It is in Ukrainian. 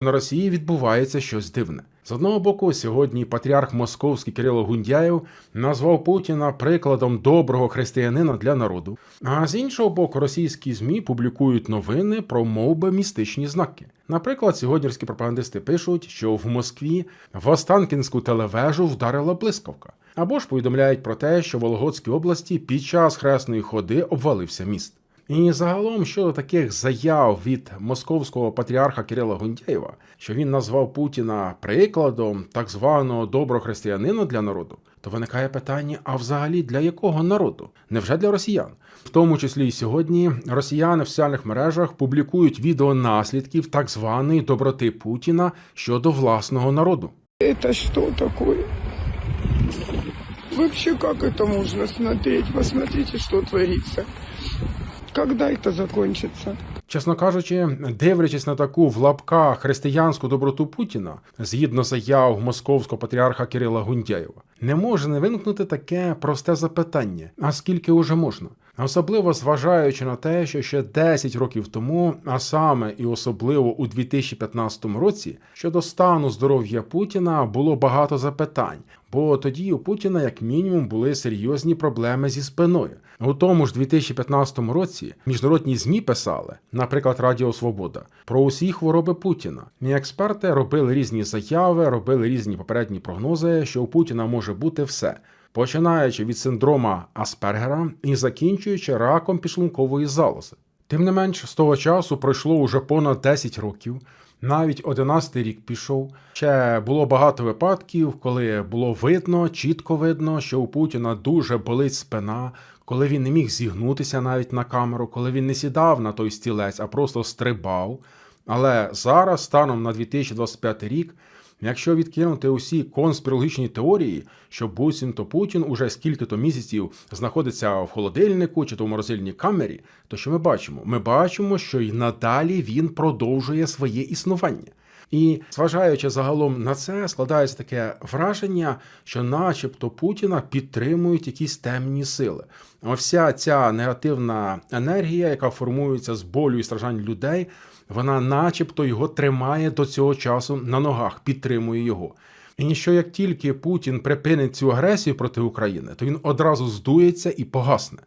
На Росії відбувається щось дивне. З одного боку, сьогодні патріарх московський Кирило Гундяєв назвав Путіна прикладом доброго християнина для народу. А з іншого боку, російські змі публікують новини про мовби містичні знаки. Наприклад, сьогоднішні пропагандисти пишуть, що в Москві в Останкінську телевежу вдарила блискавка. Або ж повідомляють про те, що в Вологодській області під час хресної ходи обвалився міст. І загалом щодо таких заяв від московського патріарха Кирила Гундяєва, що він назвав Путіна прикладом так званого доброго християнина для народу, то виникає питання: а взагалі для якого народу? Невже для росіян? В тому числі і сьогодні росіяни в соціальних мережах публікують відео наслідків так званої доброти Путіна щодо власного народу. Это что такое? Вообще, как это можно смотреть? Посмотрите, что творится. Когда это закончится? Чесно кажучи, дивлячись на таку в лапках християнську доброту Путіна, згідно заяв московського патріарха Кирила Гундяєва, не може не виникнути таке просте запитання: а скільки уже можна? Особливо зважаючи на те, що ще 10 років тому, а саме і особливо у 2015 році, щодо стану здоров'я Путіна було багато запитань, бо тоді у Путіна, як мінімум, були серйозні проблеми зі спиною. У тому ж 2015 році міжнародні змі писали, наприклад, Радіо Свобода, про усі хвороби Путіна. І експерти робили різні заяви, робили різні попередні прогнози, що у Путіна може бути все. Починаючи від синдрома Аспергера і закінчуючи раком підшлункової залози. Тим не менш, з того часу пройшло уже понад 10 років, навіть 11 рік пішов. Ще було багато випадків, коли було видно, чітко видно, що у Путіна дуже болить спина, коли він не міг зігнутися навіть на камеру, коли він не сідав на той стілець, а просто стрибав. Але зараз, станом на 2025 рік, Якщо відкинути усі конспірологічні теорії, що буцімто Путін уже скільки-то місяців знаходиться в холодильнику чи то в морозильній камері, то що ми бачимо? Ми бачимо, що й надалі він продовжує своє існування. І зважаючи загалом на це, складається таке враження, що, начебто, Путіна підтримують якісь темні сили. Вся ця негативна енергія, яка формується з болю і страждань людей, вона, начебто, його тримає до цього часу на ногах, підтримує його. І що як тільки Путін припинить цю агресію проти України, то він одразу здується і погасне.